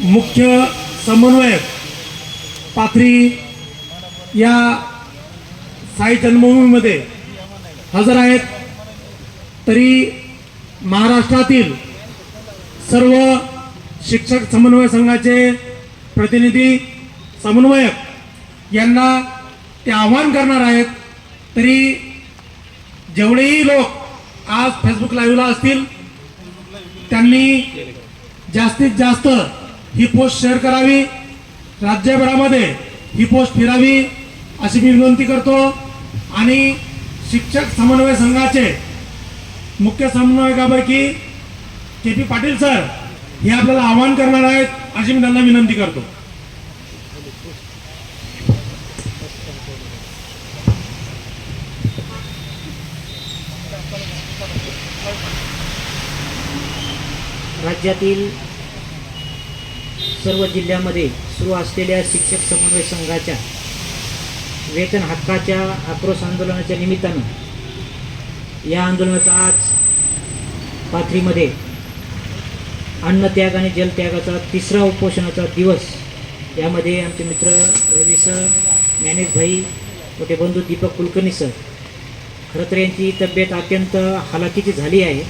मुख्य समन्वयक पाथरी या साई जन्मभूमीमध्ये हजर आहेत. तरी महाराष्ट्रातील सर्व शिक्षक समन्वय संघाचे प्रतिनिधी समन्वयक यांना ते आव्हान करणार आहेत. तरी जेवढेही लोक आज फेसबुक लाईव्हला असतील त्यांनी जास्तीत जास्त ही पोस्ट शेअर करावी. राज्यभरामध्ये ही पोस्ट फिरावी अशी मी विनंती करतो. आणि शिक्षक समन्वय संघाचे मुख्य समन्वयकापैकी के पी पाटील सर हे आपल्याला आवाहन करणार आहेत अशी मी त्यांना विनंती करतो. राज्यातील सर्व जिल्ह्यामध्ये सुरू असलेल्या शिक्षक समन्वय संघाच्या वेतन हक्काच्या आक्रोश आंदोलनाच्या निमित्तानं या आंदोलनाचा आज पाथरीमध्ये अन्नत्याग आणि जलत्यागाचा तिसरा उपोषणाचा दिवस यामध्ये आमचे मित्र रवी सर ज्ञानेश भाई मोठे बंधू दीपक कुलकर्णी सर खरं तर यांची तब्येत अत्यंत हालाकीची झाली आहे.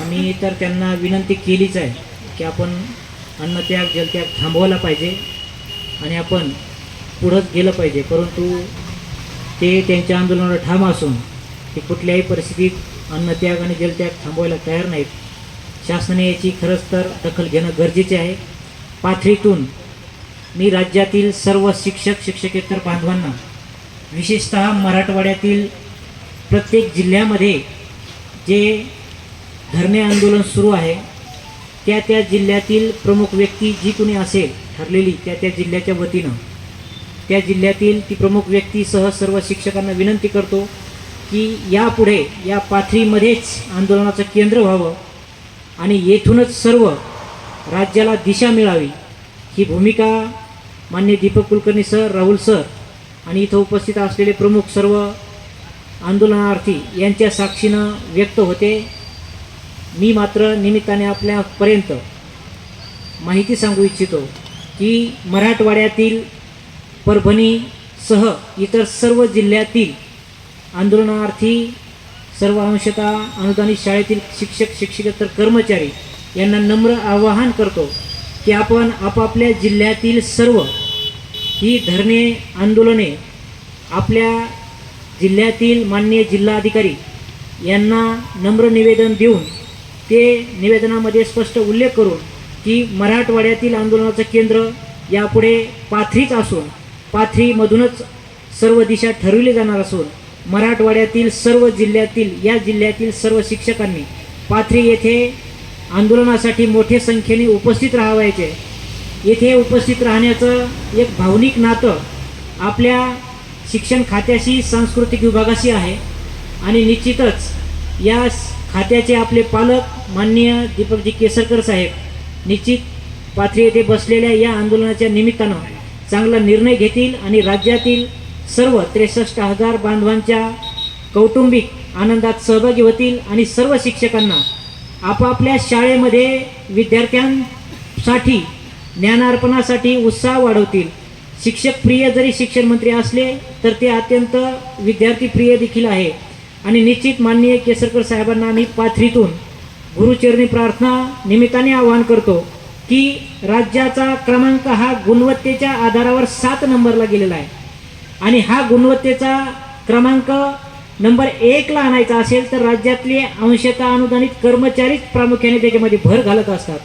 आम्ही तर त्यांना विनंती केलीच आहे की आपण अन्नत्याग जलत्याग थांबवला पाहिजे आणि आपण पुढंच गेलं पाहिजे. परंतु ते त्यांच्या आंदोलनावर ठाम असून ते कुठल्याही परिस्थितीत अन्नत्याग आणि जलत्याग थांबवायला तयार नाहीत. शासनाने याची खरंच तर दखल घेणं गरजेचे आहे. पाथरीतून मी राज्यातील सर्व शिक्षक शिक्षकेतर बांधवांना विशेषतः मराठवाड्यातील प्रत्येक जिल्ह्यामध्ये जे धरणे आंदोलन सुरू आहे त्या त्या जिल्ह्यातील प्रमुख व्यक्ती जी कुणी असेल ठरलेली त्या त्या जिल्ह्याच्या वतीनं. त्या जिल्ह्यातील ती प्रमुख व्यक्तीसह सर्व शिक्षकांना विनंती करतो की यापुढे या पाथरीमध्येच आंदोलनाचं केंद्र व्हावं आणि येथूनच सर्व राज्याला दिशा मिळावी. ही भूमिका मान्य दीपक कुलकर्णी सर राहुल सर आणि इथं उपस्थित असलेले प्रमुख सर्व आंदोलनार्थी यांच्या साक्षीनं व्यक्त होते. मी मात्र निमित्ताने आपल्यापर्यंत माहिती सांगू इच्छितो की मराठवाड्यातील परभणीसह इतर सर्व जिल्ह्यातील आंदोलनार्थी सर्व अंशता अनुदानित शाळेतील शिक्षक शिक्षकेतर कर्मचारी यांना नम्र आवाहन करतो की आपण आपापल्या जिल्ह्यातील सर्व ही धरणे आंदोलने आपल्या जिल्ह्यातील मान्य जिल्हाधिकारी यांना नम्र निवेदन देऊन ते निवेदनामध्ये स्पष्ट उल्लेख करून की मराठवाड्यातील आंदोलनाचं केंद्र यापुढे पाथरीच असून पाथरीमधूनच सर्व दिशा ठरविली जाणार असून मराठवाड्यातील सर्व जिल्ह्यातील या जिल्ह्यातील सर्व शिक्षकांनी पाथरी येथे आंदोलनासाठी मोठ्या संख्येने उपस्थित राहावायचे. येथे उपस्थित राहण्याचं एक भावनिक नातं आपल्या शिक्षण खात्याशी सांस्कृतिक विभागाशी आहे आणि निश्चितच या खात्याचे आपले पालक माननीय दीपकजी केसरकर साहेब निश्चित पाथरी येथे बसलेल्या या आंदोलनाच्या निमित्तानं चांगला निर्णय घेतील आणि राज्यातील सर्व त्रेसष्ट हजार बांधवांच्या कौटुंबिक आनंदात सहभागी होतील आणि सर्व शिक्षकांना आपापल्या शाळेमध्ये विद्यार्थ्यांसाठी ज्ञानार्पणासाठी उत्साह वाढवतील. शिक्षक प्रिय जरी शिक्षण मंत्री असले तर ते अत्यंत विद्यार्थी प्रिय देखील आहे. आणि निश्चित माननीय केसरकर साहेबांना आम्ही पाथरीतून गुरुचरणी प्रार्थना निमित्ताने आवाहन करतो की राज्याचा क्रमांक हा गुणवत्तेच्या आधारावर सात नंबरला गेलेला आहे. आणि हा गुणवत्तेचा क्रमांक नंबर एकला आणायचा असेल तर राज्यातले अंशता अनुदानित कर्मचारीच प्रामुख्याने त्याच्यामध्ये भर घालत असतात.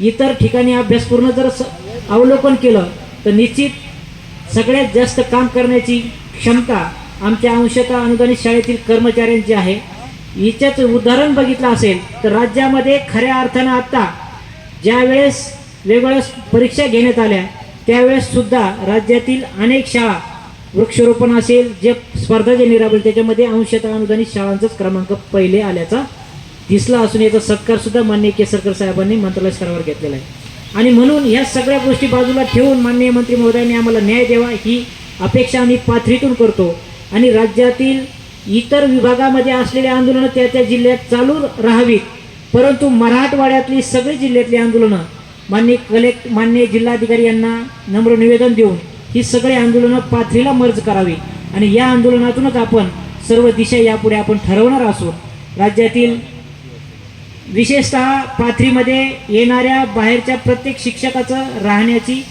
इतर ठिकाणी अभ्यासपूर्ण जर स- अवलोकन केलं तर निश्चित सगळ्यात जास्त काम करण्याची क्षमता आमच्या अंशतः अनुदानित शाळेतील कर्मचाऱ्यांची आहे हिच्याच उदाहरण बघितलं असेल तर राज्यामध्ये खऱ्या अर्थानं आत्ता ज्यावेळेस वेगवेगळ्या परीक्षा घेण्यात आल्या त्यावेळेस सुद्धा राज्यातील अनेक शाळा वृक्षारोपण असेल जे स्पर्धा जे निराबल त्याच्यामध्ये अंशतः अनुदानित शाळांचाच क्रमांक पहिले आल्याचा दिसला असून याचा सत्कारसुद्धा माननीय केसरकर साहेबांनी मंत्रालय स्तरावर घेतलेला आहे. आणि म्हणून ह्या सगळ्या गोष्टी बाजूला ठेवून माननीय मंत्री महोदयांनी आम्हाला न्याय द्यावा ही अपेक्षा आम्ही पाथरीतून करतो. आणि राज्यातील इतर विभागामध्ये असलेले आंदोलनं त्या त्या जिल्ह्यात चालू राहावीत. परंतु मराठवाड्यातली सगळी जिल्ह्यातली आंदोलनं मान्य कलेक्ट मान्य जिल्हाधिकारी यांना नम्र निवेदन देऊन ही सगळी आंदोलनं पाथरीला मर्ज करावी. आणि या आंदोलनातूनच आपण सर्व दिशा यापुढे आपण ठरवणार असून राज्यातील विशेषतः पाथरीमध्ये येणाऱ्या बाहेरच्या प्रत्येक शिक्षकाचं राहण्याची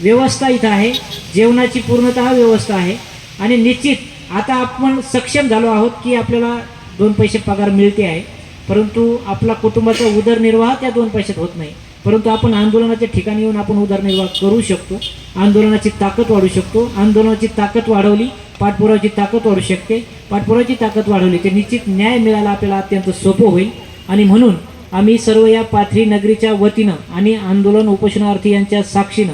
व्यवस्था इथं आहे. जेवणाची पूर्णतः व्यवस्था आहे. आणि निश्चित आता आपण सक्षम झालो आहोत की आपल्याला दोन पैसे पगार मिळते आहे. परंतु आपला कुटुंबाचा उदरनिर्वाह त्या दोन पैशात होत नाही. परंतु आपण आंदोलनाच्या ठिकाणी येऊन आपण उदरनिर्वाह करू शकतो. आंदोलनाची ताकद वाढू शकतो. आंदोलनाची ताकद वाढवली पाठपुरावाची ताकद वाढू शकते. पाठपुरावाची ताकद वाढवली तर निश्चित न्याय मिळायला आपल्याला अत्यंत सोपं होईल. आणि म्हणून आम्ही सर्व या पाथरी नगरीच्या वतीनं आणि आंदोलन उपोषणार्थी यांच्या साक्षीनं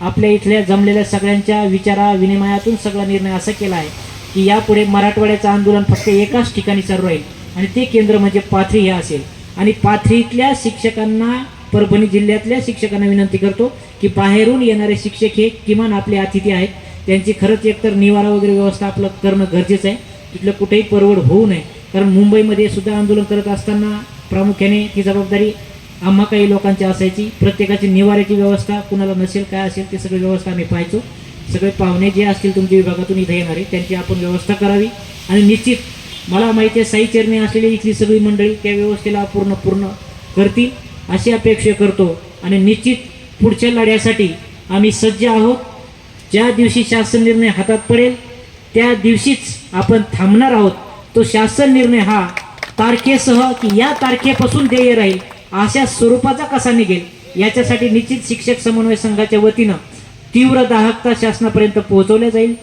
आपल्या इथल्या जमलेल्या सगळ्यांच्या विचारा विनिमयातून सगळा निर्णय असा केला आहे. की यापुढे मराठवाड्याचं आंदोलन फक्त एकाच ठिकाणी चालू राहील आणि ते केंद्र म्हणजे पाथरी हे असेल. आणि पाथरीतल्या शिक्षकांना परभणी जिल्ह्यातल्या शिक्षकांना विनंती करतो की बाहेरून येणारे शिक्षक हे किमान आपले अतिथी आहेत. त्यांची खरंच एकतर निवारा वगैरे व्यवस्था आपलं करणं गरजेचं आहे. तिथलं कुठेही परवड होऊ नये. कारण मुंबईमध्ये सुद्धा आंदोलन करत असताना प्रामुख्याने ती जबाबदारी आम्हा काही लोकांची असायची. प्रत्येकाची निवाऱ्याची व्यवस्था कुणाला नसेल काय असेल ते सगळी व्यवस्था आम्ही पाहायचो. सगळे पाहुणे जे असतील तुमच्या विभागातून इथे येणारे त्यांची आपण व्यवस्था करावी. आणि निश्चित मला माहिती आहे साई चरणी असलेली इथली सगळी मंडळी त्या व्यवस्थेला पूर्ण पूर्ण करतील अशी अपेक्षा करतो. आणि निश्चित पुढच्या लढ्यासाठी आम्ही सज्ज आहोत. ज्या दिवशी शासन निर्णय हातात पडेल त्या दिवशीच आपण थांबणार आहोत. तो शासन निर्णय हा तारखेसह की या तारखेपासून देय राहील अशा स्वरूपाचा कसा निघेल याच्यासाठी निश्चित शिक्षक समन्वय संघाच्या वतीनं तीव्र दाहकता शासनापर्यंत पोहोचवल्या जाईल.